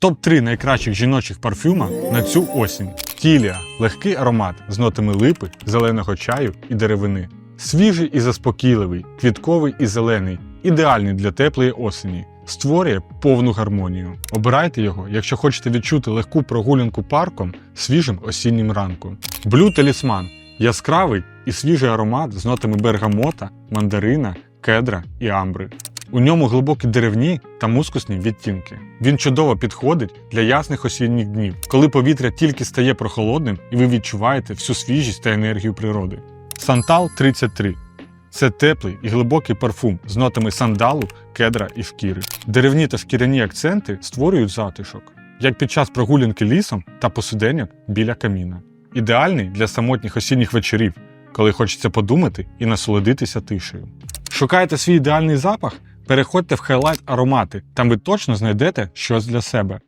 Топ-3 найкращих жіночих парфюма на цю осінь. Тілія легкий аромат з нотами липи, зеленого чаю і деревини. Свіжий і заспокійливий, квітковий і зелений, ідеальний для теплої осені. Створює повну гармонію. Обирайте його, якщо хочете відчути легку прогулянку парком свіжим осіннім ранком. Блю талісман яскравий і свіжий аромат з нотами бергамота, мандарина, кедра і амбри. У ньому глибокі деревні та мускусні відтінки. Він чудово підходить для ясних осінніх днів, коли повітря тільки стає прохолодним і ви відчуваєте всю свіжість та енергію природи. Сантал 33 це теплий і глибокий парфум з нотами сандалу, кедра і шкіри. Деревні та шкіряні акценти створюють затишок, як під час прогулянки лісом та посиденьок біля каміна. Ідеальний для самотніх осінніх вечорів, коли хочеться подумати і насолодитися тишею. Шукаєте свій ідеальний запах? Переходьте в хайлайт аромати, там ви точно знайдете щось для себе.